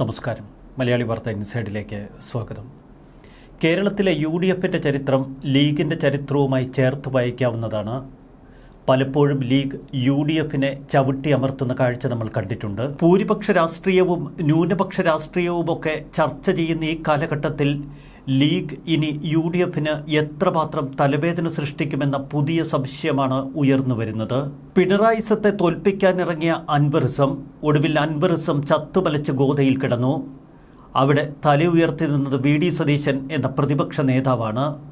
നമസ്കാരം. മലയാളി വാർത്ത ഇൻസൈഡിലേക്ക് സ്വാഗതം. കേരളത്തിലെ യു ഡി എഫിന്റെ ചരിത്രം ലീഗിന്റെ ചരിത്രവുമായി ചേർത്ത് വായിക്കാവുന്നതാണ്. പലപ്പോഴും ലീഗ് യു ഡി എഫിനെ ചവിട്ടി അമർത്തുന്ന കാഴ്ച നമ്മൾ കണ്ടിട്ടുണ്ട്. ഭൂരിപക്ഷ രാഷ്ട്രീയവും ന്യൂനപക്ഷ രാഷ്ട്രീയവുമൊക്കെ ചർച്ച ചെയ്യുന്ന ഈ കാലഘട്ടത്തിൽ ലീഗ് ഇനി യു ഡി എഫിന് എത്രമാത്രം തലവേദന സൃഷ്ടിക്കുമെന്ന പുതിയ സംശയമാണ് ഉയർന്നു വരുന്നത്. പിണറായിസത്തെ തോൽപ്പിക്കാനിറങ്ങിയ അൻവറിസം ഒടുവിൽ അൻവറിസം ചത്തുപലച്ച് ഗോതയിൽ കിടന്നു. അവിടെ തല ഉയർത്തി നിന്നത് വി ഡി സതീശൻ എന്ന പ്രതിപക്ഷ നേതാവാണ്.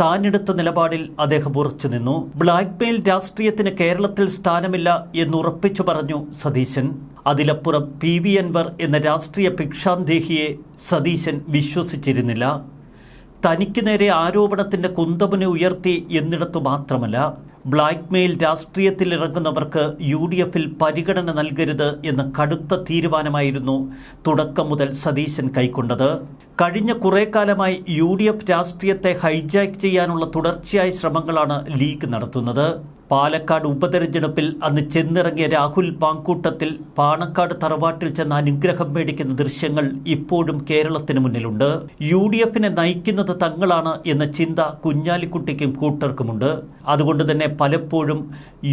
താനെടുത്ത നിലപാടിൽ അദ്ദേഹം ഉറച്ചു നിന്നു ബ്ലാക്ക്മെയിൽ രാഷ്ട്രീയത്തിന് കേരളത്തിൽ സ്ഥാനമില്ല എന്നുറപ്പിച്ചു പറഞ്ഞു സതീശൻ. അതിലപ്പുറം പി വി അൻവർ എന്ന രാഷ്ട്രീയ ഭിക്ഷാന്തേഹിയെ സതീശൻ വിശ്വസിച്ചിരുന്നില്ല. തനിക്ക് നേരെ ആരോപണത്തിന്റെ കുന്തമുന ഉയർത്തി എന്നിടത്തു മാത്രമല്ല ബ്ലാക്ക്മെയിൽ രാഷ്ട്രീയത്തിൽ ഇറങ്ങുന്നവർക്ക് യു ഡി എഫിൽ പരിഗണന നൽകരുത് എന്ന കടുത്ത തീരുമാനമായിരുന്നു തുടക്കം മുതൽ സതീശൻ കൈക്കൊണ്ടത്. കഴിഞ്ഞ കുറേ കാലമായി യു ഡി എഫ് രാഷ്ട്രീയത്തെ ഹൈജാക്ക് ചെയ്യാനുള്ള തുടർച്ചയായ ശ്രമങ്ങളാണ് ലീഗ് നടത്തുന്നത്. പാലക്കാട് ഉപതെരഞ്ഞെടുപ്പിൽ അന്ന് ചെന്നിറങ്ങിയ രാഹുൽ പാങ്കൂട്ടത്തിൽ പാണക്കാട് തറവാട്ടിൽ ചെന്ന് അനുഗ്രഹം മേടിക്കുന്ന ദൃശ്യങ്ങൾ ഇപ്പോഴും കേരളത്തിന് മുന്നിലുണ്ട്. യു ഡി എഫിനെ നയിക്കുന്നത് തങ്ങളാണ് എന്ന ചിന്ത കുഞ്ഞാലിക്കുട്ടിക്കും കൂട്ടർക്കുമുണ്ട്. അതുകൊണ്ട് തന്നെ പലപ്പോഴും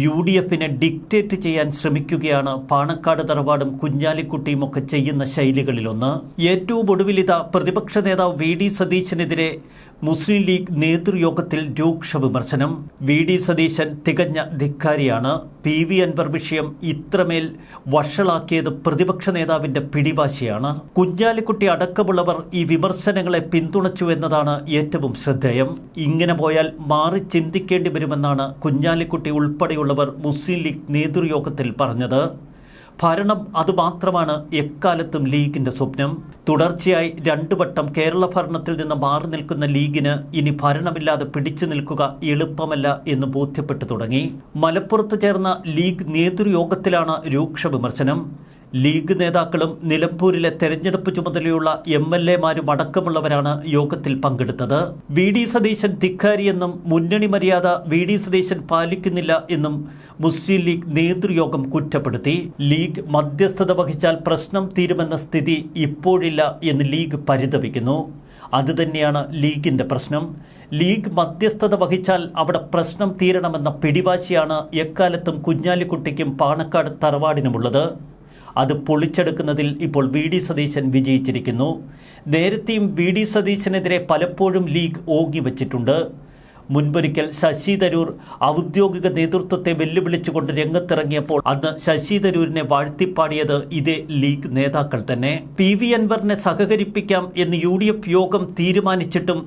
യു ഡി എഫിനെ ഡിക്റ്റേറ്റ് ചെയ്യാൻ ശ്രമിക്കുകയാണ് പാണക്കാട് തറവാടും കുഞ്ഞാലിക്കുട്ടിയും ഒക്കെ ചെയ്യുന്ന ശൈലികളിലൊന്ന്. ഏറ്റവും ഒടുവിലിത പ്രതിപക്ഷ നേതാവ് വി ഡി സതീശനെതിരെ മുസ്ലിം ലീഗ് നേതൃയോഗത്തിൽ രൂക്ഷ വിമർശനം. വി ഡി സതീശൻ തികഞ്ഞ ധിക്കാരിയാണ്. പി വി അൻവർ വിഷയം ഇത്രമേൽ വഷളാക്കിയത് പ്രതിപക്ഷ നേതാവിന്റെ പിടിവാശിയാണ്. കുഞ്ഞാലിക്കുട്ടി അടക്കമുള്ളവർ ഈ വിമർശനങ്ങളെ പിന്തുണച്ചു എന്നതാണ് ഏറ്റവും ശ്രദ്ധേയം. ഇങ്ങനെ പോയാൽ മാറി ചിന്തിക്കേണ്ടി വരുമെന്നാണ് കുഞ്ഞാലിക്കുട്ടി ഉൾപ്പെടെയുള്ളവർ മുസ്ലിം ലീഗ് നേതൃയോഗത്തിൽ പറഞ്ഞത്. ഭരണം അതുമാത്രമാണ് എക്കാലത്തും ലീഗിന്റെ സ്വപ്നം. തുടർച്ചയായി രണ്ടു വട്ടം കേരള ഭരണത്തിൽ നിന്ന് മാറി നിൽക്കുന്ന ലീഗിന് ഇനി ഭരണമില്ലാതെ പിടിച്ചു നിൽക്കുക എളുപ്പമല്ല എന്ന് ബോധ്യപ്പെട്ടു തുടങ്ങി. മലപ്പുറത്ത് ചേർന്ന ലീഗ് നേതൃയോഗത്തിലാണ് രൂക്ഷ വിമർശനം. ലീഗ് നേതാക്കളും നിലമ്പൂരിലെ തെരഞ്ഞെടുപ്പ് ചുമതലയുള്ള എം എൽ എമാരും അടക്കമുള്ളവരാണ് യോഗത്തിൽ പങ്കെടുത്തത്. വി ഡി സതീശൻ ധിക്കാരിയെന്നും മുന്നണി മര്യാദ വി ഡി സതീശൻ പാലിക്കുന്നില്ല എന്നും മുസ്ലിം ലീഗ് നേതൃയോഗം കുറ്റപ്പെടുത്തി. ലീഗ് മധ്യസ്ഥത വഹിച്ചാൽ പ്രശ്നം തീരുമെന്ന സ്ഥിതി ഇപ്പോഴില്ല എന്ന് ലീഗ് പരിതപിക്കുന്നു. അതുതന്നെയാണ് ലീഗിന്റെ പ്രശ്നം. ലീഗ് മധ്യസ്ഥത വഹിച്ചാൽ അവിടെ പ്രശ്നം തീരണമെന്ന പിടിവാശിയാണ് എക്കാലത്തും കുഞ്ഞാലിക്കുട്ടിക്കും പാണക്കാട് തറവാടിനുമുള്ളത്. അത് പൊളിച്ചെടുക്കുന്നതിൽ ഇപ്പോൾ വി ഡി സതീശൻ വിജയിച്ചിരിക്കുന്നു. നേരത്തെയും വി ഡി സതീശനെതിരെ പലപ്പോഴും ലീഗ് ഓങ്ങി വച്ചിട്ടുണ്ട്. മുൻപൊരിക്കൽ ശശി തരൂർ ഔദ്യോഗിക നേതൃത്വത്തെ വെല്ലുവിളിച്ചുകൊണ്ട് രംഗത്തിറങ്ങിയപ്പോൾ അന്ന് ശശി തരൂരിനെ വാഴ്ത്തിപ്പാടിയത് ഇതേ ലീഗ് നേതാക്കൾ തന്നെ. പി വി അൻവറിനെ സഹകരിപ്പിക്കാം എന്ന് യു യോഗം തീരുമാനിച്ചിട്ടും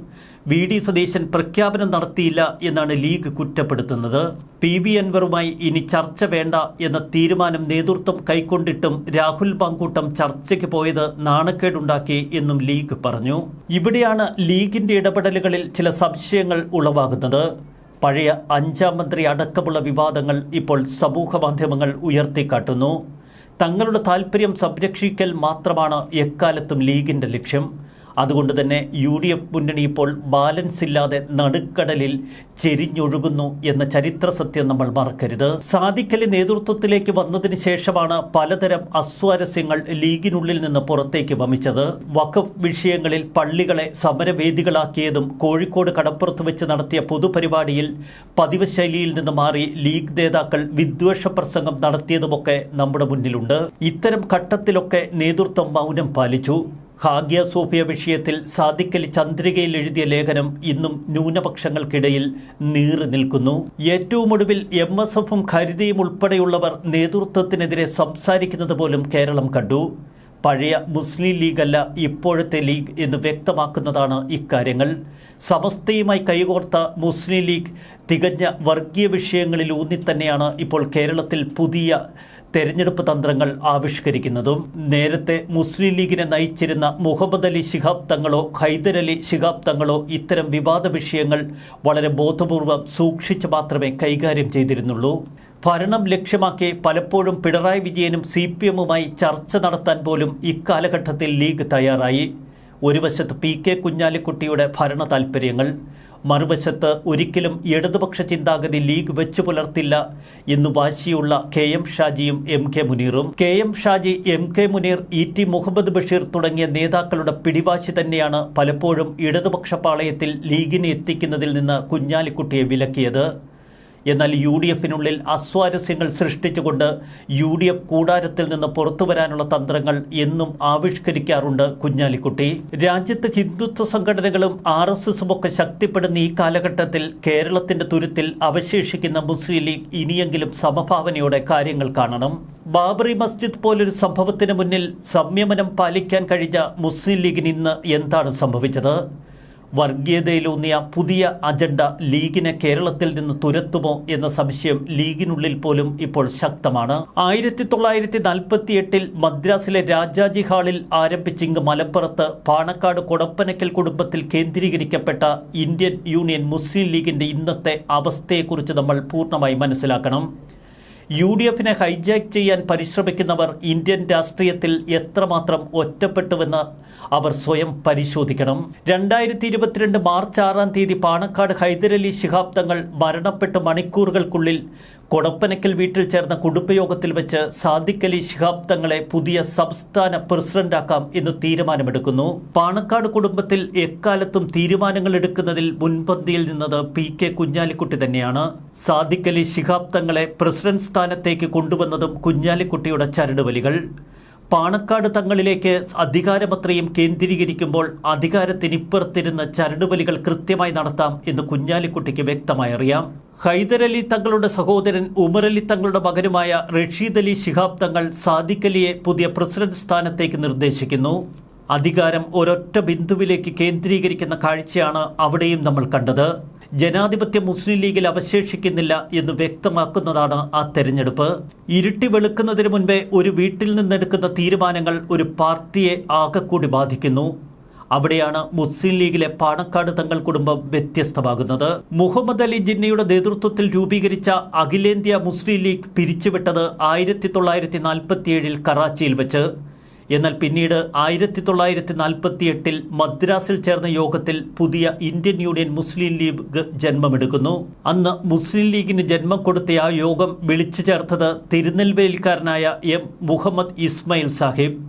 വി ഡി സതീശൻ പ്രഖ്യാപനം നടത്തിയില്ല എന്നാണ് ലീഗ് കുറ്റപ്പെടുത്തുന്നത്. പി വി അൻവറുമായി ഇനി ചർച്ച വേണ്ട എന്ന തീരുമാനം നേതൃത്വം കൈക്കൊണ്ടിട്ടും രാഹുൽ പാങ്കൂട്ടം ചർച്ചയ്ക്ക് പോയത് നാണക്കേടുണ്ടാക്കി എന്നും ലീഗ് പറഞ്ഞു. ഇവിടെയാണ് ലീഗിന്റെ ഇടപെടലുകളിൽ ചില സംശയങ്ങൾ ഉളവാകുന്നത്. പഴയ അഞ്ചാം മന്ത്രി അടക്കമുള്ള വിവാദങ്ങൾ ഇപ്പോൾ സമൂഹ മാധ്യമങ്ങൾ ഉയർത്തിക്കാട്ടുന്നു. തങ്ങളുടെ താൽപ്പര്യം സംരക്ഷിക്കൽ മാത്രമാണ് എക്കാലത്തും ലീഗിന്റെ ലക്ഷ്യം. അതുകൊണ്ട് തന്നെ യു ഡി എഫ് മുന്നണി ഇപ്പോൾ ബാലൻസ് ഇല്ലാതെ നടുക്കടലിൽ ചെരിഞ്ഞൊഴുകുന്നു എന്ന ചരിത്ര സത്യം നമ്മൾ മറക്കരുത്. സാദിഖലി നേതൃത്വത്തിലേക്ക് വന്നതിന് ശേഷമാണ് പലതരം അസ്വാരസ്യങ്ങൾ ലീഗിനുള്ളിൽ നിന്ന് പുറത്തേക്ക് വമിച്ചത്. വഖഫ് വിഷയങ്ങളിൽ പള്ളികളെ സമരവേദികളാക്കിയതും കോഴിക്കോട് കടപ്പുറത്ത് വെച്ച് നടത്തിയ പൊതുപരിപാടിയിൽ പതിവ് ശൈലിയിൽ നിന്ന് മാറി ലീഗ് നേതാക്കൾ വിദ്വേഷ പ്രസംഗം നടത്തിയതുമൊക്കെ നമ്മുടെ മുന്നിലുണ്ട്. ഇത്തരം ഘട്ടത്തിലൊക്കെ നേതൃത്വം മൗനം പാലിച്ചു. ഹാഗ്യ സോഫിയ വിഷയത്തിൽ സാദിക്കലി ചന്ദ്രികയിൽ എഴുതിയ ലേഖനം ഇന്നും ന്യൂനപക്ഷങ്ങൾക്കിടയിൽ നീറി നിൽക്കുന്നു. ഏറ്റവും ഒടുവിൽ എം എസ് എഫും ഖരിതയും ഉൾപ്പെടെയുള്ളവർ നേതൃത്വത്തിനെതിരെ സംസാരിക്കുന്നത് പോലും കേരളം കണ്ടു. പഴയ മുസ്ലിം ലീഗല്ല ഇപ്പോഴത്തെ ലീഗ് എന്ന് വ്യക്തമാക്കുന്നതാണ് ഇക്കാര്യങ്ങൾ. സമസ്തയുമായി കൈകോർത്ത മുസ്ലിം ലീഗ് തികഞ്ഞ വർഗീയ വിഷയങ്ങളിൽ ഊന്നി തന്നെയാണ് ഇപ്പോൾ കേരളത്തിൽ പുതിയ തെരഞ്ഞെടുപ്പ് തന്ത്രങ്ങൾ ആവിഷ്കരിക്കുന്നതും. നേരത്തെ മുസ്ലിം ലീഗിനെ നയിച്ചിരുന്ന മുഹമ്മദ് അലി ശിഹാബ് തങ്ങളോ ഹൈദരലി ശിഹാബ് തങ്ങളോ ഇത്തരം വിവാദ വിഷയങ്ങൾ വളരെ ബോധപൂർവം സൂക്ഷിച്ച് മാത്രമേ കൈകാര്യം ചെയ്തിരുന്നുള്ളൂ. ഭരണം ലക്ഷ്യമാക്കി പലപ്പോഴും പിണറായി വിജയനും സി പി എമ്മുമായി ചർച്ച നടത്താൻ പോലും ഇക്കാലഘട്ടത്തിൽ ലീഗ് തയ്യാറായി. ഒരു വശത്ത് പി കെ കുഞ്ഞാലിക്കുട്ടിയുടെ ഭരണ താൽപ്പര്യങ്ങൾ മറുവശത്ത് ഒരിക്കലും ഇടതുപക്ഷ ചിന്താഗതി ലീഗ് വെച്ചു പുലർത്തില്ല എന്ന് വാശിയുള്ള കെ എം ഷാജിയും M K മുനീറും. K M Shaji M K Muneer E T Muhammad Basheer തുടങ്ങിയ നേതാക്കളുടെ പിടിവാശി തന്നെയാണ് പലപ്പോഴും ഇടതുപക്ഷ പാളയത്തിൽ ലീഗിനെ എത്തിക്കുന്നതിൽ നിന്ന് കുഞ്ഞാലിക്കുട്ടിയെ വിലക്കിയത്. എന്നാൽ യു ഡി എഫിനുള്ളിൽ അസ്വാരസ്യങ്ങൾ സൃഷ്ടിച്ചുകൊണ്ട് യു ഡി എഫ് കൂടാരത്തിൽ നിന്ന് പുറത്തു വരാനുള്ള തന്ത്രങ്ങൾ എന്നും ആവിഷ്കരിക്കാറുണ്ട് കുഞ്ഞാലിക്കുട്ടി. രാജ്യത്ത് ഹിന്ദുത്വ സംഘടനകളും ആർ എസ് എസും ഒക്കെ ശക്തിപ്പെടുന്ന ഈ കാലഘട്ടത്തിൽ കേരളത്തിന്റെ തുരുത്തിൽ അവശേഷിക്കുന്ന മുസ്ലിം ലീഗ് ഇനിയെങ്കിലും സമഭാവനയോടെ കാര്യങ്ങൾ കാണണം. ബാബറി മസ്ജിദ് പോലൊരു സംഭവത്തിന് മുന്നിൽ സംയമനം പാലിക്കാൻ കഴിഞ്ഞ മുസ്ലിം ലീഗിന് ഇന്ന് എന്താണ് സംഭവിച്ചത്? വർഗീയതയിലൂന്നിയ പുതിയ അജണ്ട ലീഗിനെ കേരളത്തിൽ നിന്ന് തുരത്തുമോ എന്ന സംശയം ലീഗിനുള്ളിൽ പോലും ഇപ്പോൾ ശക്തമാണ്. ആയിരത്തി തൊള്ളായിരത്തി നാൽപ്പത്തി എട്ടിൽ മദ്രാസിലെ രാജാജി ഹാളിൽ ആരംഭിച്ച ഇങ്ങ് മലപ്പുറത്ത് പാണക്കാട് കൊടപ്പനക്കൽ കുടുംബത്തിൽ കേന്ദ്രീകരിക്കപ്പെട്ട ഇന്ത്യൻ യൂണിയൻ മുസ്ലിം ലീഗിന്റെ ഇന്നത്തെ അവസ്ഥയെക്കുറിച്ച് നമ്മൾ പൂർണമായി മനസ്സിലാക്കണം. യു ഡി എഫിനെ ഹൈജാക്ക് ചെയ്യാൻ പരിശ്രമിക്കുന്നവർ ഇന്ത്യൻ രാഷ്ട്രീയത്തിൽ എത്രമാത്രം ഒറ്റപ്പെട്ടുവെന്ന് അവർ സ്വയം പരിശോധിക്കണം. രണ്ടായിരത്തി ഇരുപത്തിരണ്ട് മാർച്ച് ആറാം തീയതി പാണക്കാട് ഹൈദരലി ശിഹാബ് തങ്ങൾ മരണപ്പെട്ട് മണിക്കൂറുകൾക്കുള്ളിൽ കൊടപ്പനക്കൽ വീട്ടിൽ ചേർന്ന കുടുംബയോഗത്തിൽ വെച്ച് സാദിഖ് അലി ശിഹാബ് തങ്ങളെ പുതിയ സംസ്ഥാന പ്രസിഡന്റാക്കാം എന്ന് തീരുമാനമെടുക്കുന്നു. പാണക്കാട് കുടുംബത്തിൽ എക്കാലത്തും തീരുമാനങ്ങൾ എടുക്കുന്നതിൽ മുൻപന്തിയിൽ നിന്നത് പി കെ കുഞ്ഞാലിക്കുട്ടി തന്നെയാണ്. സാദിഖ് അലി ശിഹാബ് തങ്ങളെ പ്രസിഡന്റ് സ്ഥാനത്തേക്ക് കൊണ്ടുവന്നതും കുഞ്ഞാലിക്കുട്ടിയുടെ ചരടുവലികൾ. പാണക്കാട് തങ്ങളിലേക്ക് അധികാരമത്രയും കേന്ദ്രീകരിക്കുമ്പോൾ അധികാരത്തിനിപ്പുറത്തിരുന്ന് ചരടുവലികൾ കൃത്യമായി നടത്താം എന്ന് കുഞ്ഞാലിക്കുട്ടിക്ക് വ്യക്തമായി അറിയാം ഹൈദരലി തങ്ങളുടെ സഹോദരൻ ഉമറലി തങ്ങളുടെ മകനുമായ റഷീദ് അലി ശിഹാബ് തങ്ങൾ സാദിഖ് അലിയെ പുതിയ പ്രസിഡന്റ് സ്ഥാനത്തേക്ക് നിർദ്ദേശിക്കുന്നു. അധികാരം ഒരൊറ്റ ബിന്ദുവിലേക്ക് കേന്ദ്രീകരിക്കുന്ന കാഴ്ചയാണ് അവിടെയും നമ്മൾ കണ്ടത്. ജനാധിപത്യ മുസ്ലിം ലീഗിൽ അവശേഷിക്കുന്നില്ല എന്ന് വ്യക്തമാക്കുന്നതാണ് ആ തെരഞ്ഞെടുപ്പ്. ഇരുട്ടി വെളുക്കുന്നതിന് മുൻപേ ഒരു വീട്ടിൽ നിന്നെടുക്കുന്ന തീരുമാനങ്ങൾ ഒരു പാർട്ടിയെ ആകെക്കൂടി ബാധിക്കുന്നു. അവിടെയാണ് മുസ്ലിം ലീഗിലെ പാണക്കാട് തങ്ങൾ കുടുംബം വ്യത്യസ്തമാകുന്നത്. മുഹമ്മദ് അലി ജിന്നയുടെ നേതൃത്വത്തിൽ രൂപീകരിച്ച അഖിലേന്ത്യാ മുസ്ലിം ലീഗ് പിരിച്ചുവിട്ടത് ആയിരത്തി തൊള്ളായിരത്തി നാൽപ്പത്തിയേഴിൽ കറാച്ചിയിൽ വെച്ച്. എന്നാൽ പിന്നീട് ആയിരത്തി തൊള്ളായിരത്തി നാൽപ്പത്തി എട്ടിൽ മദ്രാസിൽ ചേർന്ന യോഗത്തിൽ പുതിയ ഇന്ത്യൻ യൂണിയൻ മുസ്ലിം ലീഗ് ജന്മമെടുക്കുന്നു. അന്ന് മുസ്ലിം ലീഗിന് ജന്മം കൊടുത്ത ആ യോഗം വിളിച്ചു ചേർത്തത് തിരുനെൽവേലിക്കാരനായ എം മുഹമ്മദ് ഇസ്മയിൽ സാഹിബ്.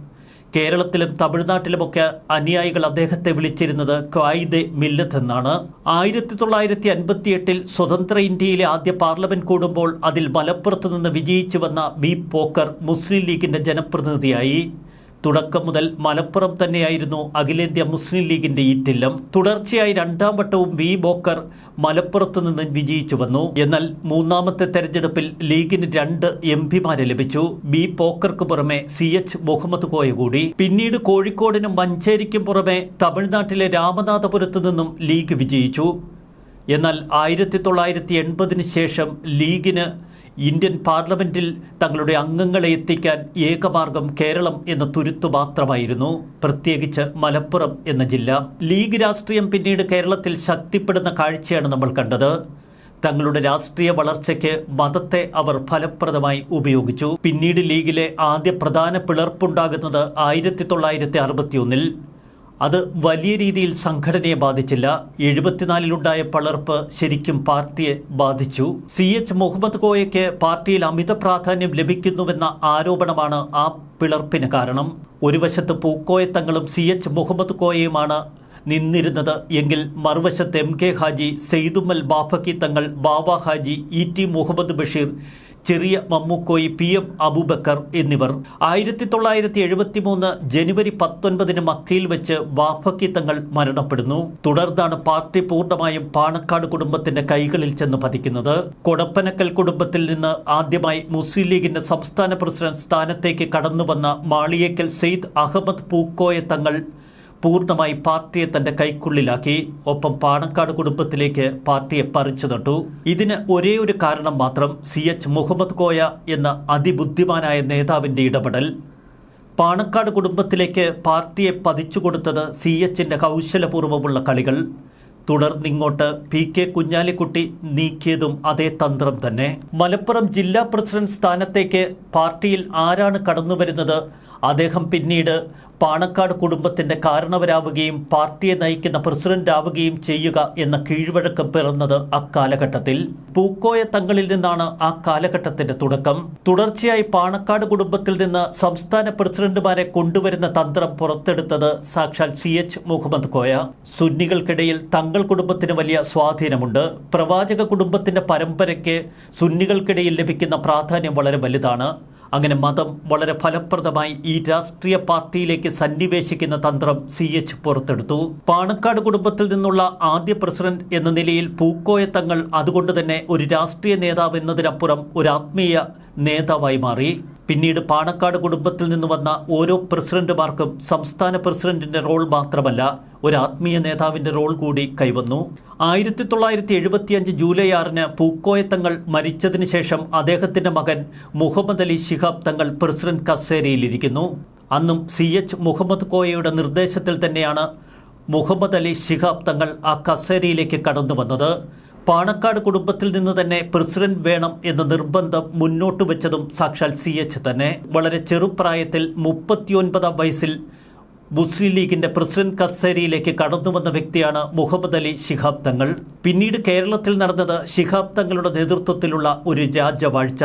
കേരളത്തിലും തമിഴ്നാട്ടിലുമൊക്കെ അനുയായികൾ അദ്ദേഹത്തെ വിളിച്ചിരുന്നത് ക്വായിദെ മില്ലത്ത് എന്നാണ്. ആയിരത്തി തൊള്ളായിരത്തി അൻപത്തി എട്ടിൽ സ്വതന്ത്ര ഇന്ത്യയിലെ ആദ്യ പാർലമെന്റ് കൂടുമ്പോൾ അതിൽ മലപ്പുറത്തു നിന്ന് വിജയിച്ചു വന്ന ബി പോക്കർ മുസ്ലിം ലീഗിന്റെ ജനപ്രതിനിധിയായി. തുടക്കം മുതൽ മലപ്പുറം തന്നെയായിരുന്നു അഖിലേന്ത്യാ മുസ്ലിം ലീഗിന്റെ ഈറ്റില്ലം. തുടർച്ചയായി രണ്ടാം വട്ടവും വി ബോക്കർ മലപ്പുറത്ത് നിന്ന് വിജയിച്ചു വന്നു. എന്നാൽ മൂന്നാമത്തെ തെരഞ്ഞെടുപ്പിൽ ലീഗിന് രണ്ട് എം പിമാരെ ലഭിച്ചു. ബി പോക്കർക്ക് പുറമെ സി എച്ച് മുഹമ്മദ് കോയ കൂടി. പിന്നീട് കോഴിക്കോടിനും മഞ്ചേരിക്കും പുറമെ തമിഴ്നാട്ടിലെ രാമനാഥപുരത്തു നിന്നും ലീഗ് വിജയിച്ചു. എന്നാൽ ആയിരത്തി തൊള്ളായിരത്തി എൺപതിന് ശേഷം ലീഗിന് ഇന്ത്യൻ പാർലമെന്റിൽ തങ്ങളുടെ അംഗങ്ങളെ എത്തിക്കാൻ ഏകമാർഗം കേരളം എന്ന തുരുത്തു മാത്രമായിരുന്നു. പ്രത്യേകിച്ച് മലപ്പുറം എന്ന ജില്ല. ലീഗ് രാഷ്ട്രീയം പിന്നീട് കേരളത്തിൽ ശക്തിപ്പെടുന്ന കാഴ്ചയാണ് നമ്മൾ കണ്ടത്. തങ്ങളുടെ രാഷ്ട്രീയ വളർച്ചയ്ക്ക് മതത്തെ അവർ ഫലപ്രദമായി ഉപയോഗിച്ചു. പിന്നീട് ലീഗിലെ ആദ്യ പ്രധാന പിളർപ്പുണ്ടാകുന്നത് ആയിരത്തി തൊള്ളായിരത്തി അറുപത്തിയൊന്നിൽ അത് വലിയ രീതിയിൽ സംഘടനയെ ബാധിച്ചില്ല. എഴുപത്തിനാലിലുണ്ടായ പളർപ്പ് ശരിക്കും പാർട്ടിയെ ബാധിച്ചു. സി എച്ച് മുഹമ്മദ് കോയയ്ക്ക് പാർട്ടിയിൽ അമിത പ്രാധാന്യം ലഭിക്കുന്നുവെന്ന ആരോപണമാണ് ആ പിളർപ്പിന് കാരണം. ഒരു വശത്ത് പൂക്കോയ തങ്ങളും സി എച്ച് മുഹമ്മദ് കോയയുമാണ് നിന്നിരുന്നത്. എങ്കിൽ മറുവശത്ത് M K Haji സെയ്തുമൽ Bafaqi Thangal Baba Haji E T Muhammad Basheer Cheriya Mammukoya P M Abubakar എന്നിവർ. ആയിരത്തി തൊള്ളായിരത്തി എഴുപത്തി മൂന്ന് ജനുവരി പത്തൊൻപതിന് മക്കയിൽ വെച്ച് വാഫക്കി തങ്ങൾ മരണപ്പെടുന്നു. തുടർന്നാണ് പാർട്ടി പൂർണമായും പാണക്കാട് കുടുംബത്തിന്റെ കൈകളിൽ ചെന്ന് പതിക്കുന്നത്. കൊടപ്പനക്കൽ കുടുംബത്തിൽ നിന്ന് ആദ്യമായി മുസ്ലിം ലീഗിന്റെ സംസ്ഥാന പ്രസിഡന്റ് സ്ഥാനത്തേക്ക് കടന്നുവന്ന മാളിയേക്കൽ സെയ്ദ് അഹമ്മദ് പൂക്കോയ തങ്ങൾ പൂർണമായി പാർട്ടിയെ തന്റെ കൈക്കുള്ളിലാക്കി. ഒപ്പം പാണക്കാട് കുടുംബത്തിലേക്ക് പാർട്ടിയെ പറിച്ചു നട്ടു. ഇതിന് ഒരേ ഒരു കാരണം മാത്രം സി എച്ച് മുഹമ്മദ് കോയ എന്ന അതിബുദ്ധിമാനായ നേതാവിന്റെ ഇടപെടൽ. പാണക്കാട് കുടുംബത്തിലേക്ക് പാർട്ടിയെ പതിച്ചു കൊടുത്തത് സി എച്ചിന്റെ കൗശലപൂർവമുള്ള കളികൾ. തുടർന്നിങ്ങോട്ട് പി കെ കുഞ്ഞാലിക്കുട്ടി നീക്കിയതും അതേ തന്ത്രം തന്നെ. മലപ്പുറം ജില്ലാ പ്രസിഡന്റ് സ്ഥാനത്തേക്ക് പാർട്ടിയിൽ ആരാണ് കടന്നുവരുന്നത്? അദ്ദേഹം പിന്നീട് പാണക്കാട് കുടുംബത്തിന്റെ കാരണവരാവുകയും പാർട്ടിയെ നയിക്കുന്ന പ്രസിഡന്റ് ആവുകയും ചെയ്യുക എന്ന കീഴ്വഴക്കം പിറന്നത് അക്കാലഘട്ടത്തിൽ. പൂക്കോയ തങ്ങളിൽ നിന്നാണ് ആ കാലഘട്ടത്തിന്റെ തുടക്കം. തുടർച്ചയായി പാണക്കാട് കുടുംബത്തിൽ നിന്ന് സംസ്ഥാന പ്രസിഡന്റുമാരെ കൊണ്ടുവരുന്ന തന്ത്രം പുറത്തെടുത്തത് സാക്ഷാൽ സി എച്ച് മുഹമ്മദ് കോയ. സുന്നികൾക്കിടയിൽ തങ്ങൾ കുടുംബത്തിന് വലിയ സ്വാധീനമുണ്ട്. പ്രവാചക കുടുംബത്തിന്റെ പരമ്പരയ്ക്ക് സുന്നികൾക്കിടയിൽ ലഭിക്കുന്ന പ്രാധാന്യം വളരെ വലുതാണ്. അങ്ങനെ മതം വളരെ ഫലപ്രദമായി ഈ രാഷ്ട്രീയ പാർട്ടിയിലേക്ക് സന്നിവേശിക്കുന്ന തന്ത്രം സി എച്ച് പുറത്തെടുത്തു. പാണക്കാട് കുടുംബത്തിൽ നിന്നുള്ള ആദ്യ പ്രസിഡന്റ് എന്ന നിലയിൽ പൂക്കോയ തങ്ങൾ അതുകൊണ്ട് തന്നെ ഒരു രാഷ്ട്രീയ നേതാവ് എന്നതിനപ്പുറം ഒരു ആത്മീയ നേതാവായി മാറി. പിന്നീട് പാണക്കാട് കുടുംബത്തിൽ നിന്ന് വന്ന ഓരോ പ്രസിഡന്റുമാർക്കും സംസ്ഥാന പ്രസിഡന്റിന്റെ റോൾ മാത്രമല്ല ഒരു ആത്മീയ നേതാവിന്റെ റോൾ കൂടി കൈവന്നു. ആയിരത്തി തൊള്ളായിരത്തി എഴുപത്തിയഞ്ച് ജൂലൈ ആറിന് പൂക്കോയത്തങ്ങൾ മരിച്ചതിന് ശേഷം അദ്ദേഹത്തിന്റെ മകൻ മുഹമ്മദ് അലി ശിഹാബ് തങ്ങൾ പ്രസിഡന്റ് കസേരയിലിരിക്കുന്നു. അന്നും സി എച്ച് മുഹമ്മദ് കോയയുടെ നിർദ്ദേശത്തിൽ തന്നെയാണ് മുഹമ്മദ് അലി ശിഹാബ് തങ്ങൾ ആ കസേരയിലേക്ക് കടന്നു വന്നത്. പാണക്കാട് കുടുംബത്തിൽ നിന്ന് തന്നെ പ്രസിഡന്റ് വേണം എന്ന നിർബന്ധം മുന്നോട്ട് വെച്ചതും സാക്ഷാൽ സി എച്ച് തന്നെ. വളരെ ചെറുപ്രായത്തിൽ മുപ്പത്തിയൊൻപതാം വയസ്സിൽ മുസ്ലിം ലീഗിന്റെ പ്രസിഡന്റ് കസേരിയിലേക്ക് കടന്നു വന്ന വ്യക്തിയാണ് മുഹമ്മദ് അലി ശിഹാബ് തങ്ങൾ. പിന്നീട് കേരളത്തിൽ നടന്നത് ശിഹാബ് തങ്ങളുടെ നേതൃത്വത്തിലുള്ള ഒരു രാജവാഴ്ച.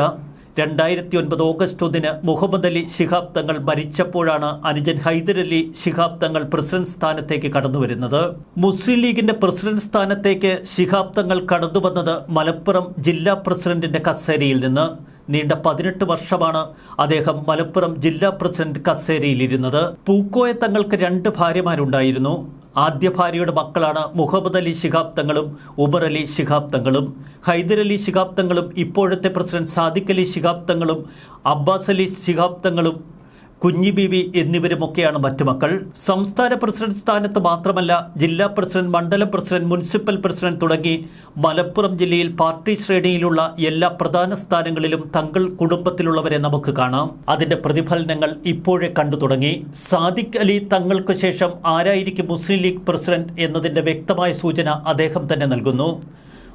രണ്ടായിരത്തി ഒൻപത് ഓഗസ്റ്റ് ഒന്നിന് മുഹമ്മദ് അലി ശിഹാബ് തങ്ങൾ മരിച്ചപ്പോഴാണ് അനുജൻ ഹൈദരലി ശിഹാബ് തങ്ങൾ പ്രസിഡന്റ് സ്ഥാനത്തേക്ക് കടന്നുവരുന്നത് മുസ്ലിം ലീഗിന്റെ പ്രസിഡന്റ് സ്ഥാനത്തേക്ക് ശിഹാബ് തങ്ങൾ കടന്നു വന്നത് മലപ്പുറം ജില്ലാ പ്രസിഡന്റിന്റെ കസേരയിൽ നിന്ന്. നീണ്ട പതിനെട്ട് വർഷമാണ് അദ്ദേഹം മലപ്പുറം ജില്ലാ പ്രസിഡന്റ് കസേരയിലിരുന്നത്. പൂക്കോയ തങ്ങൾക്ക് രണ്ട് ഭാര്യമാരുണ്ടായിരുന്നു. ആദ്യ ഭാര്യയുടെ മക്കളാണ് മുഹമ്മദ് അലി ശിഹാബ് തങ്ങളും ഉമർ അലി ശിഹാബ് തങ്ങളും. ഹൈദർ അലി ശിഹാബ് തങ്ങളും ഇപ്പോഴത്തെ പ്രസിഡന്റ് സാദിഖ് അലി ശിഹാബ് തങ്ങളും അബ്ബാസ് അലി ശിഹാബ് തങ്ങളും കുഞ്ഞി ബീവി എന്നിവരുമൊക്കെയാണ് മറ്റു മക്കൾ. സംസ്ഥാന പ്രസിഡന്റ് സ്ഥാനത്ത് മാത്രമല്ല ജില്ലാ പ്രസിഡന്റ് മണ്ഡല പ്രസിഡന്റ് മുനിസിപ്പൽ പ്രസിഡന്റ് തുടങ്ങി മലപ്പുറം ജില്ലയിൽ പാർട്ടി ശ്രേണിയിലുള്ള എല്ലാ പ്രധാന സ്ഥാനങ്ങളിലും തങ്ങൾ കുടുംബത്തിലുള്ളവരെ നമുക്ക് കാണാം. അതിന്റെ പ്രതിഫലനങ്ങൾ ഇപ്പോഴേ കണ്ടു തുടങ്ങി. സാദിഖ് അലി തങ്ങൾക്ക് ശേഷം ആരായിരിക്കും മുസ്ലിം ലീഗ് പ്രസിഡന്റ് എന്നതിന്റെ വ്യക്തമായ സൂചന അദ്ദേഹം തന്നെ നൽകുന്നു.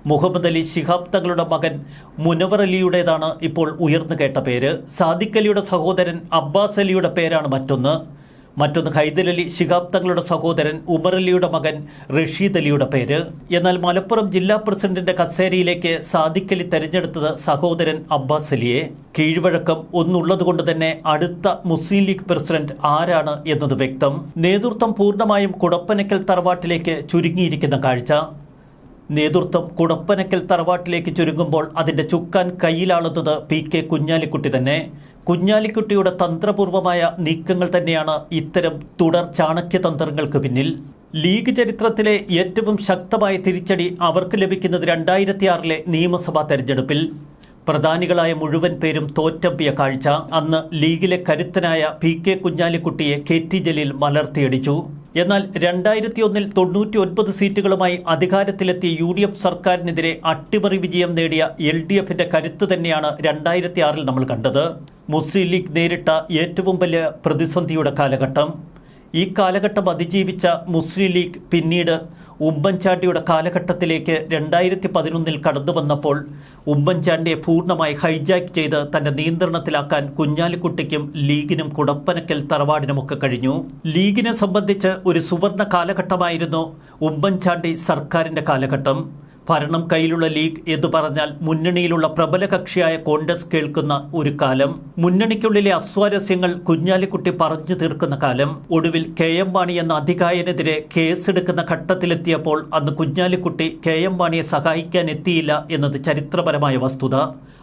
മുഹമ്മദ് അലി ശിഹാബ് തങ്ങളുടെ മകൻ മുനവർ അലിയുടേതാണ് ഇപ്പോൾ ഉയർന്നു കേട്ട പേര്. സാദിഖ് അലിയുടെ സഹോദരൻ അബ്ബാസ് അലിയുടെ പേരാണ് മറ്റൊന്ന്. മറ്റൊന്ന് ഹൈദരലി ശിഹാബ് തങ്ങളുടെ സഹോദരൻ ഉമർ അലിയുടെ മകൻ റഷീദ് അലിയുടെ പേര്. എന്നാൽ മലപ്പുറം ജില്ലാ പ്രസിഡന്റിന്റെ കസേരയിലേക്ക് സാദിഖ് അലി തെരഞ്ഞെടുത്തത് സഹോദരൻ അബ്ബാസ് അലിയെ. കീഴ്വഴക്കം ഒന്നുള്ളതുകൊണ്ട് തന്നെ അടുത്ത മുസ്ലിം ലീഗ് പ്രസിഡന്റ് ആരാണ് എന്നത് വ്യക്തം. നേതൃത്വം പൂർണമായും കുടപ്പനക്കൽ തറവാട്ടിലേക്ക് ചുരുങ്ങിയിരിക്കുന്ന കാഴ്ച. നേതൃത്വം കുടപ്പനക്കൽ തറവാട്ടിലേക്ക് ചുരുങ്ങുമ്പോൾ അതിന്റെ ചുക്കാൻ കയ്യിലാളുന്നത് പി കെ കുഞ്ഞാലിക്കുട്ടി തന്നെ. കുഞ്ഞാലിക്കുട്ടിയുടെ തന്ത്രപൂർവമായ നീക്കങ്ങൾ തന്നെയാണ് ഇത്തരം തുടർ ചാണക്യതന്ത്രങ്ങൾക്ക് പിന്നിൽ. ലീഗ് ചരിത്രത്തിലെ ഏറ്റവും ശക്തമായ തിരിച്ചടി അവർക്ക് ലഭിക്കുന്നത് രണ്ടായിരത്തി ആറിലെ നിയമസഭാ തെരഞ്ഞെടുപ്പിൽ. പ്രധാനികളായ മുഴുവൻ പേരും തോറ്റമ്പിയ കാഴ്ച. അന്ന് ലീഗിലെ കരുത്തനായ പി കെ കുഞ്ഞാലിക്കുട്ടിയെ കെ ടി ജലീൽ മലർത്തിയടിച്ചു. എന്നാൽ രണ്ടായിരത്തി ഒന്നിൽ തൊണ്ണൂറ്റി ഒൻപത് സീറ്റുകളുമായി അധികാരത്തിലെത്തിയ യു ഡി എഫ് സർക്കാരിനെതിരെ അട്ടിമറി വിജയം നേടിയ എൽ ഡി എഫിന്റെ കരുത്ത് തന്നെയാണ് രണ്ടായിരത്തി ആറിൽ നമ്മൾ കണ്ടത്. മുസ്ലിം ലീഗ് നേരിട്ട ഏറ്റവും വലിയ പ്രതിസന്ധിയുടെ കാലഘട്ടം. ഈ കാലഘട്ടം അതിജീവിച്ച മുസ്ലിം ലീഗ് പിന്നീട് ഉമ്മൻചാണ്ടിയുടെ കാലഘട്ടത്തിലേക്ക് രണ്ടായിരത്തി പതിനൊന്നിൽ കടന്നു വന്നപ്പോൾ ഉമ്മൻചാണ്ടിയെ പൂർണമായി ഹൈജാക്ക് ചെയ്ത് തന്റെ നിയന്ത്രണത്തിലാക്കാൻ കുഞ്ഞാലിക്കുട്ടിക്കും ലീഗിനും കുടപ്പനക്കൽ തറവാടിനുമൊക്കെ കഴിഞ്ഞു. ലീഗിനെ സംബന്ധിച്ച് ഒരു സുവർണ കാലഘട്ടമായിരുന്നു ഉമ്മൻചാണ്ടി സർക്കാരിന്റെ കാലഘട്ടം. ഭരണം കയ്യിലുള്ള ലീഗ് എന്ന് പറഞ്ഞാൽ മുന്നണിയിലുള്ള പ്രബല കക്ഷിയായ കോൺഗ്രസ് കേൾക്കുന്ന ഒരു കാലം. മുന്നണിക്കുള്ളിലെ അസ്വാരസ്യങ്ങൾ കുഞ്ഞാലിക്കുട്ടി പറഞ്ഞു തീർക്കുന്ന കാലം. ഒടുവിൽ കെ എം മാണി എന്ന അധികായനെതിരെ കേസെടുക്കുന്ന ഘട്ടത്തിലെത്തിയപ്പോൾ അന്ന് കുഞ്ഞാലിക്കുട്ടി കെ എം മാണിയെ സഹായിക്കാൻ എത്തിയില്ല എന്നത് ചരിത്രപരമായ വസ്തുത.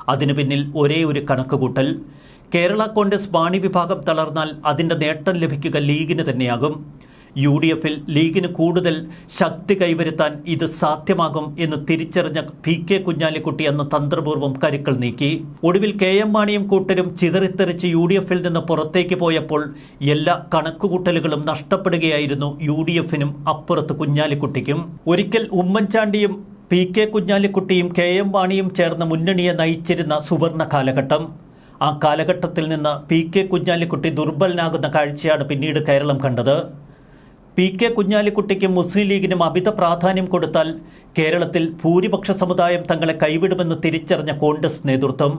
അതിനു പിന്നിൽ ഒരേ ഒരു കണക്കുകൂട്ടൽ. കേരള കോൺഗ്രസ് മാണി വിഭാഗം തളർന്നാൽ അതിന്റെ നേട്ടം ലഭിക്കുക ലീഗിന് തന്നെയാകും. യു ഡി എഫിൽ ലീഗിന് കൂടുതൽ ശക്തി കൈവരുത്താൻ ഇത് സാധ്യമാകും എന്ന് തിരിച്ചറിഞ്ഞ പി കെ കുഞ്ഞാലിക്കുട്ടി എന്ന തന്ത്രപൂർവം കരുക്കൾ നീക്കി. ഒടുവിൽ കെ എം മാണിയും കൂട്ടരും ചിതറിത്തെറിച്ച് യു ഡി എഫിൽ നിന്ന് പുറത്തേക്ക് പോയപ്പോൾ എല്ലാ കണക്കുകൂട്ടലുകളും നഷ്ടപ്പെടുകയായിരുന്നു യു ഡി എഫിനും അപ്പുറത്ത് കുഞ്ഞാലിക്കുട്ടിക്കും. ഒരിക്കൽ ഉമ്മൻചാണ്ടിയും പി കെ കുഞ്ഞാലിക്കുട്ടിയും കെ എം മാണിയും ചേർന്ന മുന്നണിയെ നയിച്ചിരുന്ന സുവർണ കാലഘട്ടം. ആ കാലഘട്ടത്തിൽ നിന്ന് പി കെ കുഞ്ഞാലിക്കുട്ടി ദുർബലനാകുന്ന കാഴ്ചയാണ് പിന്നീട് കേരളം കണ്ടത്. പി കെ കുഞ്ഞാലിക്കുട്ടിക്കും മുസ്ലിം ലീഗിനും അമിത പ്രാധാന്യം കൊടുത്താൽ കേരളത്തിൽ ഭൂരിപക്ഷ സമുദായം തങ്ങളെ കൈവിടുമെന്ന് തിരിച്ചറിഞ്ഞ കോൺഗ്രസ് നേതൃത്വം.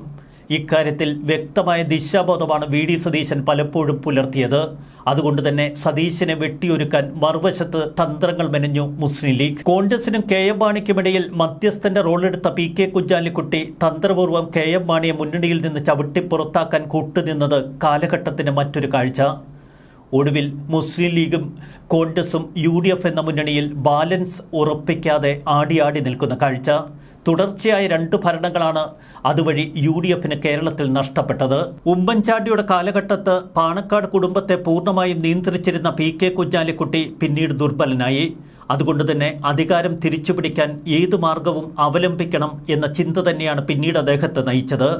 ഇക്കാര്യത്തിൽ വ്യക്തമായ ദിശാബോധമാണ് വി ഡി സതീശൻ പലപ്പോഴും പുലർത്തിയത്. അതുകൊണ്ട് തന്നെ സതീശനെ വെട്ടിയൊരുക്കാൻ മറുവശത്ത് തന്ത്രങ്ങൾ മെനഞ്ഞു മുസ്ലിം ലീഗ്. കോൺഗ്രസിനും കെ എം മാണിക്കുമിടയിൽ മധ്യസ്ഥന്റെ റോളെടുത്ത പി കെ കുഞ്ഞാലിക്കുട്ടി തന്ത്രപൂർവം കെ എം മാണിയെ മുന്നണിയിൽ നിന്ന് ചവിട്ടി പുറത്താക്കാൻ കൂട്ടുനിന്നത് കാലഘട്ടത്തിന്റെ മറ്റൊരു കാഴ്ച. ഒടുവിൽ മുസ്ലിം ലീഗും കോൺഗ്രസും യു ഡി എഫ് എന്ന മുന്നണിയിൽ ബാലൻസ് ഉറപ്പിക്കാതെ ആടിയാടി നിൽക്കുന്ന കാഴ്ച. തുടർച്ചയായ രണ്ട് ഭരണങ്ങളാണ് അതുവഴി യു ഡി എഫിന് കേരളത്തിൽ നഷ്ടപ്പെട്ടത്. ഉമ്മൻചാണ്ടിയുടെ കാലഘട്ടത്ത് പാണക്കാട് കുടുംബത്തെ പൂർണമായും നിയന്ത്രിച്ചിരുന്ന പി കെ കുഞ്ഞാലിക്കുട്ടി പിന്നീട് ദുർബലനായി. അതുകൊണ്ട് തന്നെ അധികാരം തിരിച്ചുപിടിക്കാൻ ഏതു മാർഗവും അവലംബിക്കണം എന്ന ചിന്ത തന്നെയാണ് പിന്നീട് അദ്ദേഹത്തെ നയിച്ചത്.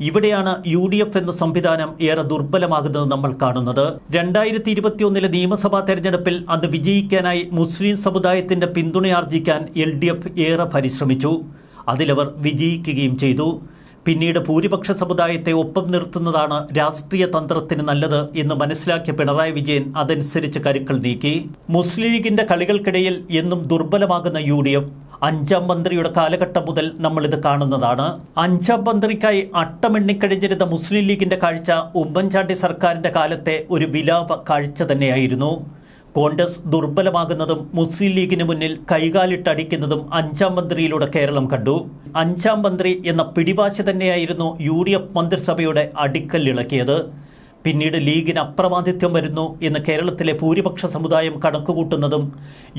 ഇവിടെയാണ് യു ഡി എഫ് എന്ന സംവിധാനം ഏറെ ദുർബലമാകുന്നത് നമ്മൾ കാണുന്നത്. രണ്ടായിരത്തി ഇരുപത്തിയൊന്നിലെ നിയമസഭാ തെരഞ്ഞെടുപ്പിൽ അത് വിജയിക്കാനായി മുസ്ലിം സമുദായത്തിന്റെ പിന്തുണയാർജിക്കാൻ എൽ ഡി എഫ് ഏറെ പരിശ്രമിച്ചു. അതിലവർ വിജയിക്കുകയും ചെയ്തു. പിന്നീട് ഭൂരിപക്ഷ സമുദായത്തെ ഒപ്പം നിർത്തുന്നതാണ് രാഷ്ട്രീയ തന്ത്രത്തിന് നല്ലത് എന്ന് മനസ്സിലാക്കിയ പിണറായി വിജയൻ അതനുസരിച്ച് കരുക്കൾ നീക്കി. മുസ്ലിം ലീഗിന്റെ കളികൾക്കിടയിൽ എന്നും ദുർബലമാകുന്ന യു അഞ്ചാം മന്ത്രിയുടെ കാലഘട്ടം മുതൽ നമ്മൾ ഇത് കാണുന്നതാണ്. അഞ്ചാം മന്ത്രിക്കായി അട്ടമെണ്ണിക്കഴിഞ്ഞിരുന്ന മുസ്ലിം ലീഗിന്റെ കാഴ്ച ഉമ്മൻചാണ്ടി സർക്കാരിന്റെ കാലത്തെ ഒരു വിലാപ കാഴ്ച തന്നെയായിരുന്നു. കോൺഗ്രസ് ദുർബലമാകുന്നതും മുസ്ലിം ലീഗിന് മുന്നിൽ കൈകാലിട്ടടിക്കുന്നതും അഞ്ചാം മന്ത്രിയിലൂടെ കേരളം കണ്ടു. അഞ്ചാം മന്ത്രി എന്ന പിടിവാശി തന്നെയായിരുന്നു യു ഡി എഫ് മന്ത്രിസഭയുടെ അടിക്കല്ലിളക്കിയത്. പിന്നീട് ലീഗിന് അപ്രമാദിത്യം വരുന്നു എന്ന് കേരളത്തിലെ ഭൂരിപക്ഷ സമുദായം കണക്കുകൂട്ടുന്നതും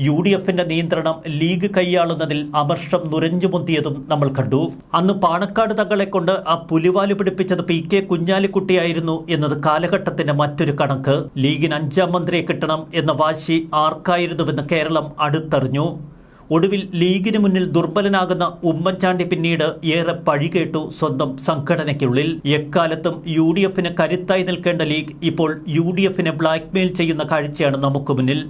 യു ഡി എഫിന്റെ നിയന്ത്രണം ലീഗ് കൈയാളുന്നതിൽ അമർഷം നുരഞ്ഞുമുന്തിയതും നമ്മൾ കണ്ടു. അന്ന് പാണക്കാട് തങ്ങളെ കൊണ്ട് ആ പുലിവാൽ പിടിപ്പിച്ചത് പി കെ കുഞ്ഞാലിക്കുട്ടിയായിരുന്നു എന്നത് കാലഘട്ടത്തിന്റെ മറ്റൊരു കണക്ക്. ലീഗിന് അഞ്ചാം മന്ത്രിയെ കിട്ടണം എന്ന വാശി ആർക്കായിരുന്നുവെന്ന് കേരളം അടുത്തറിഞ്ഞു. ഒടുവിൽ ലീഗിന് മുന്നിൽ ദുർബലനാകുന്ന ഉമ്മൻചാണ്ടി പിന്നീട് ഏറെ പഴികേട്ടു സ്വന്തം സംഘടനയ്ക്കുള്ളിൽ. എക്കാലത്തും യു ഡി എഫിന് കരുത്തായി നിൽക്കേണ്ട ലീഗ് ഇപ്പോൾ യു ഡി എഫിനെ ബ്ലാക്ക്മെയിൽ ചെയ്യുന്ന കാഴ്ചയാണ് നമുക്ക് മുന്നിൽ.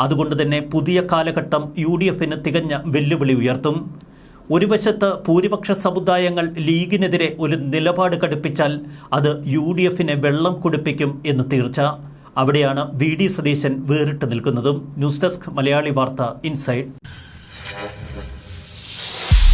അതുകൊണ്ട് തന്നെ പുതിയ കാലഘട്ടം യു ഡി എഫിന് തികഞ്ഞ വെല്ലുവിളി ഉയർത്തും. ഒരു വശത്ത് ഭൂരിപക്ഷ സമുദായങ്ങൾ ലീഗിനെതിരെ ഒരു നിലപാട് കടുപ്പിച്ചാൽ അത് യു ഡി എഫിനെ വെള്ളം കുടിപ്പിക്കും എന്ന് തീർച്ച. അവിടെയാണ് വി ഡി സതീശൻ വേറിട്ട് നിൽക്കുന്നതും. ന്യൂസ് ഡെസ്ക് മലയാളി വാർത്ത ഇൻസൈഡ്.